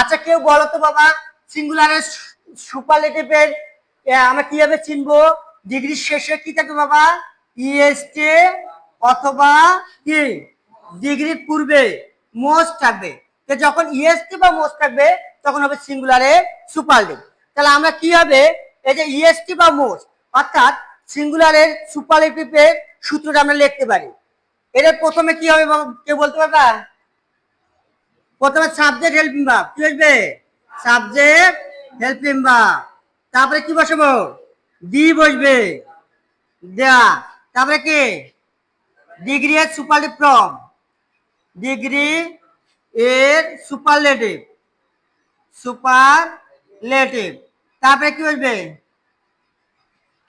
আচ্ছা কেউ বলো তো বাবা সিঙ্গুলারের সুপারলেটিভের আমরা কীভাবে চিনবো? ডিগ্রি শেষে কি থাকবে বাবা? ইএসটি অথবা কি? ডিগ্রির পূর্বে মোস্ট থাকবে। তো যখন ইএসটি বা মোস্ট থাকবে, তখন হবে সিঙ্গুলারে সুপারলেটিভ তাহলে আমরা কি হবে? এই যে ইএসটি বা মোস্ট অর্থাৎ সিঙ্গুলারের সুপারলেটিভের সূত্রটা আমরা লিখতে পারি। এটা প্রথমে কি হবে কেউ বলতে পারবা? প্রথমে সাবজেক্ট হেল্পিং ভাব কি আসবে সাবজেক্ট হেল্পিং ভাব তারপরে কি বসাবো? ডি বসবে। দেয়া। তারপরে কি? ডিগ্রি এর সুপারলেটিভ ফর্ম ডিগ্রি এর সুপারলেটিভ সুপারলেটিভ তারপরে কি বসবে?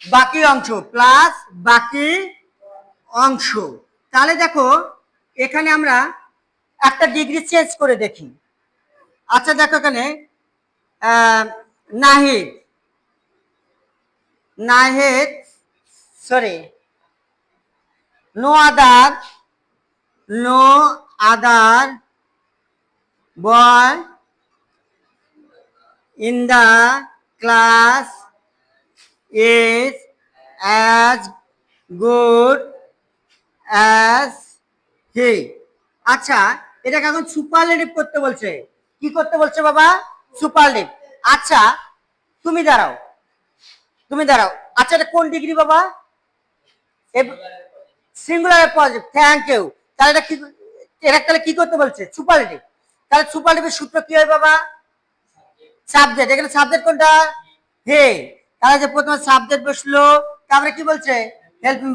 বাকি অংশ প্লাস বাকি অংশ। তাহলে দেখো, এখানে আমরা একটা ডিগ্রি চেঞ্জ করে দেখি। আচ্ছা দেখো এখানে Nahid Nahid sorry no other no other boy in the class is as good as he আচ্ছা এটাকে এখন সুপারলেটিভ করতে বলছে। কি করতে বলছে বাবা? সুপারলেটিভ আচ্ছা তুমি দাঁড়াও। তুমি দাঁড়াও। আচ্ছা এটা কোন ডিগ্রি বাবা? Singular positive. থ্যাংক ইউ তাহলে এটা কি এটা তাহলে কি করতে বলছে? সুপারলেটিভ তাহলে সুপারলেটিভের সূত্র কি হয় বাবা? সাবজেক্ট। এখানে সাবজেক্ট কোনটা? হে। তাহলে যে প্রথমে সাবজেক্ট বসল, তারপরে কি বলছে? হেল্পিং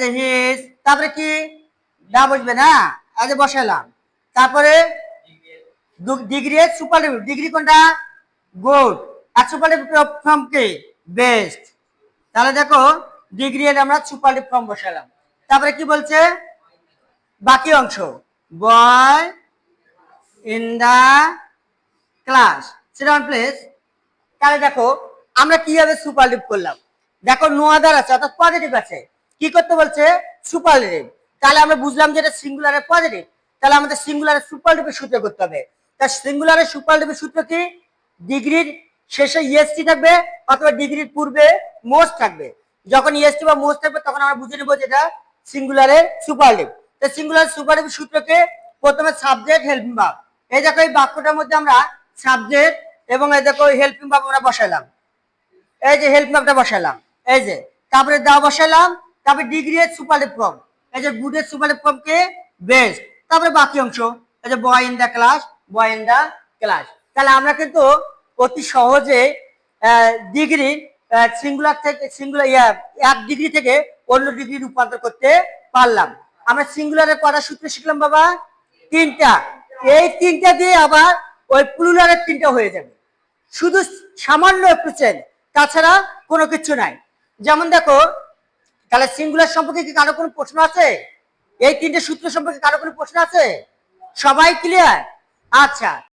যে হিজ তারপরে কি? দা বসবে না? যে বসালাম তারপরে ডিগ্রি সুপারলেটিভ ডিগ্রি কোনটা? গুড আর সুপারলেটিভ ফর্ম কি? বেস্ট তাহলে দেখো ডিগ্রি এর আমরা সুপারলেটিভ ফর্ম বসালাম। তারপরে কি বলছে? বাকি অংশ। Boy in the class sit place তাহলে দেখো, আমরা কীভাবে সুপারলিভ করলাম? দেখো নো আদার আছে, অর্থাৎ পজিটিভ আছে। কি করতে বলছে? সুপারলিভ তাহলে আমরা বুঝলাম যে এটা সিঙ্গুলারের পজিটিভ তাহলে আমাদের সিঙ্গুলারের সুপারলিভের সূত্র করতে হবে। তা সিঙ্গুলারের সুপারলিভের সূত্র কি? ডিগ্রির শেষে ইএসটি থাকবে অথবা ডিগ্রির পূর্বে মোস্ট থাকবে। যখন ইএসটি বা মোস্ট থাকবে, তখন আমরা বুঝে নেব যেটা সিঙ্গুলারের সুপারলিভ তো সিঙ্গুলার সুপারলিভ সূত্রকে প্রথমে সাবজেক্ট হেল্পিং ভাব এই দেখো এই বাক্যটার মধ্যে আমরা সাবজেক্ট এবং এই দেখো হেল্পিং ভাব আমরা বসাইলাম। এই যে হেল্প ম্যাপটা বসালাম এই যে, তারপরে দা বসালাম তারপরে ডিগ্রি এর সুপারলিভ ফর্ম এই যে গুডের সুপারলিভ ফর্ম কে বেস্ট তারপরে বাকি অংশ, এই boy in the class boy in the class তাহলে আমরা কিন্তু অতি সহজে ডিগ্রি সিঙ্গুলার থেকে সিঙ্গুলার এক ডিগ্রি থেকে অন্য ডিগ্রি রূপান্তর করতে পারলাম। আমরা সিঙ্গুলারের কটা সূত্র শিখলাম বাবা? তিনটা। এই তিনটা দিয়ে আবার ওই প্লুরালের তিনটা হয়ে যাবে। শুধু সামান্য একটু চেঞ্জ তাছাড়া কোনো কিছু নাই। যেমন দেখো, তাহলে সিঙ্গুলার সম্পর্কে কি কারও কোনো প্রশ্ন আছে? এই তিনটে সূত্র সম্পর্কে কারও কোনো প্রশ্ন আছে? সবাই ক্লিয়ার আচ্ছা।